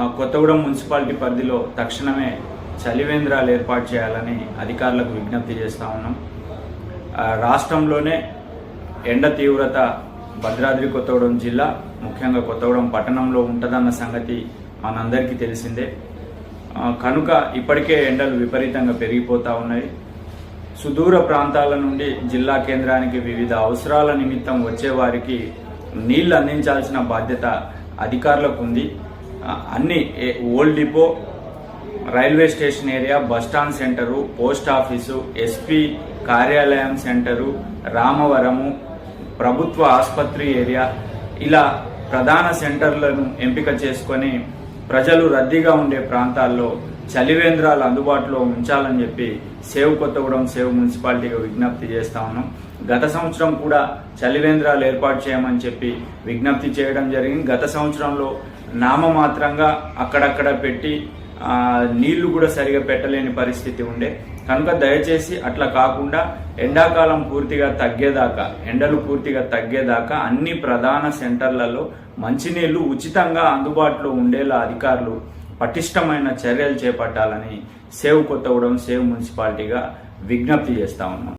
Kothagudem municipality పరిధిలో తక్షణమే చలివేంద్రాలు ఏర్పాటు చేయాలని అధికారులకు విజ్ఞప్తి చేస్తూ ఉన్నాం. రాష్ట్రంలోనే ఎండ తీవ్రత భద్రాద్రి కొత్తగూడెం జిల్లా ముఖ్యంగా కొత్తగూడెం పట్టణంలో ఉంటుందన్న సంగతి మనందరికీ తెలిసిందే. కనుక ఇప్పటికే ఎండలు విపరీతంగా పెరిగిపోతూ ఉన్నాయి. సుదూర ప్రాంతాల నుండి జిల్లా కేంద్రానికి వివిధ అవసరాల నిమిత్తం వచ్చేవారికి నీళ్ళు నీళ్ళు అందించాల్సిన బాధ్యత అధికారులకు ఉంది. అన్ని ఏ- old depot railway station area bus stand centre post office SP కార్యాలయం సెంటరు రామవరము ప్రభుత్వ ఆసుపత్రి ఏరియా ఇలా ప్రధాన సెంటర్లను ఎంపిక చేసుకొని ప్రజలు రద్దీగా ఉండే ప్రాంతాల్లో చలివేంద్రాలు అందుబాటులో ఉంచాలని చెప్పి సేవ్ కొత్తగూడెం సేవ్ మున్సిపాలిటీగా విజ్ఞప్తి చేస్తా ఉన్నాం. గత సంవత్సరం కూడా చలివేంద్రాలు ఏర్పాటు చేయమని చెప్పి విజ్ఞప్తి చేయడం జరిగింది. గత సంవత్సరంలో నామమాత్రంగా అక్కడక్కడ పెట్టి నీళ్ళు కూడా సరిగా పెట్టలేని పరిస్థితి ఉండే. కనుక దయచేసి అట్లా కాకుండా ఎండాకాలం పూర్తిగా తగ్గేదాకా ఎండలు పూర్తిగా తగ్గేదాకా అన్ని ప్రధాన సెంటర్లలో మంచినీళ్ళు ఉచితంగా అందుబాటులో ఉండేలా అధికారులు పటిష్టమైన చర్యలు చేపట్టాలని సేవ్ కొత్తగూడెం సేవ్ మున్సిపాలిటీగా విజ్ఞప్తి చేస్తా ఉన్నాం.